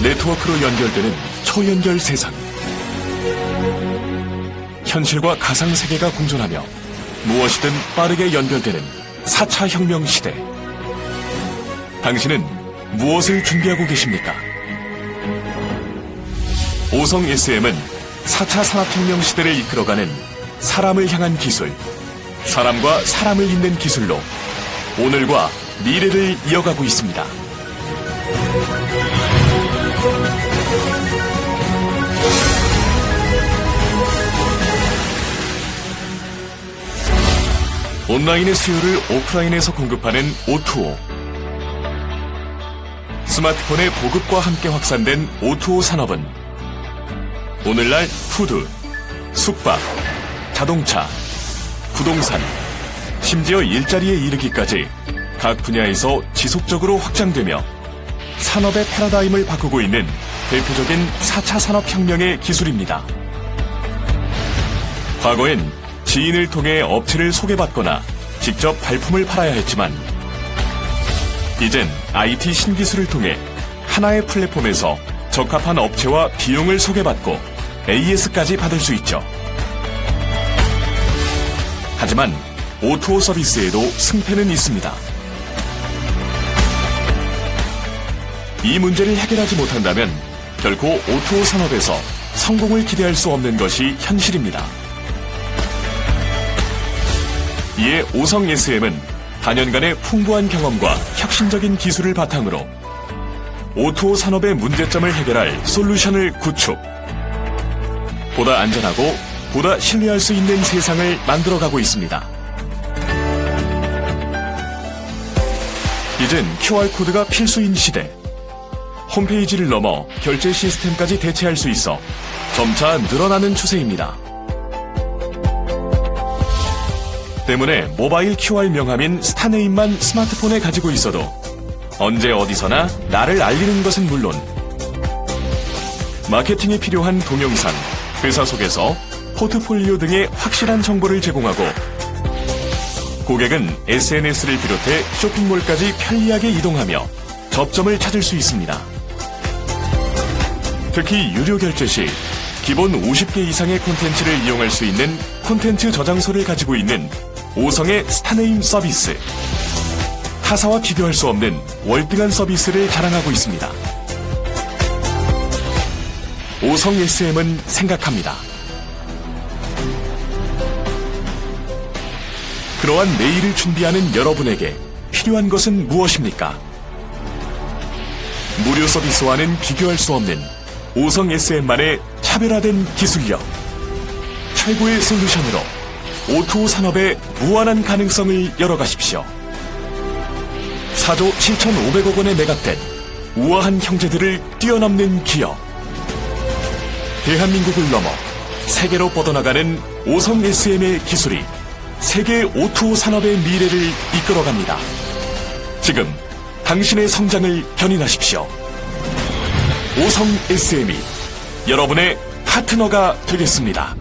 네트워크로 연결되는 초연결 세상. 현실과 가상 세계가 공존하며 무엇이든 빠르게 연결되는 4차 혁명 시대. 당신은 무엇을 준비하고 계십니까? 오성 SM은 4차 산업혁명 시대를 이끌어가는 사람을 향한 기술, 사람과 사람을 잇는 기술로 오늘과 미래를 이어가고 있습니다. 온라인의 수요를 오프라인에서 공급하는 O2O. 스마트폰의 보급과 함께 확산된 O2O 산업은 오늘날 푸드, 숙박, 자동차, 부동산, 심지어 일자리에 이르기까지 각 분야에서 지속적으로 확장되며 산업의 패러다임을 바꾸고 있는 대표적인 4차 산업혁명의 기술입니다. 과거엔 지인을 통해 업체를 소개받거나 직접 발품을 팔아야 했지만 이젠 IT 신기술을 통해 하나의 플랫폼에서 적합한 업체와 비용을 소개받고 AS까지 받을 수 있죠. 하지만 O2O 서비스에도 승패는 있습니다. 이 문제를 해결하지 못한다면 결코 O2O 산업에서 성공을 기대할 수 없는 것이 현실입니다. 이에 오성 SM은 단연간의 풍부한 경험과 혁신적인 기술을 바탕으로 O2O 산업의 문제점을 해결할 솔루션을 구축. 보다 안전하고 보다 신뢰할 수 있는 세상을 만들어가고 있습니다. 이젠 QR코드가 필수인 시대. 홈페이지를 넘어 결제 시스템까지 대체할 수 있어 점차 늘어나는 추세입니다. 때문에 모바일 QR 명함인 스타네임만 스마트폰에 가지고 있어도 언제 어디서나 나를 알리는 것은 물론 마케팅에 필요한 동영상, 회사 속에서 포트폴리오 등의 확실한 정보를 제공하고 고객은 SNS를 비롯해 쇼핑몰까지 편리하게 이동하며 접점을 찾을 수 있습니다. 특히 유료 결제 시 기본 50개 이상의 콘텐츠를 이용할 수 있는 콘텐츠 저장소를 가지고 있는 오성의 스타네임 서비스. 타사와 비교할 수 없는 월등한 서비스를 자랑하고 있습니다. 오성 SM은 생각합니다. 그러한 내일을 준비하는 여러분에게 필요한 것은 무엇입니까? 무료 서비스와는 비교할 수 없는 오성 SM만의 차별화된 기술력. 최고의 솔루션으로 오토 산업의 무한한 가능성을 열어가십시오. 4조 7,500억 원에 매각된 우아한 형제들을 뛰어넘는 기업. 대한민국을 넘어 세계로 뻗어나가는 오성 SM의 기술이 세계 오토 산업의 미래를 이끌어갑니다. 지금 당신의 성장을 견인하십시오. 오성 SM이 여러분의 파트너가 되겠습니다.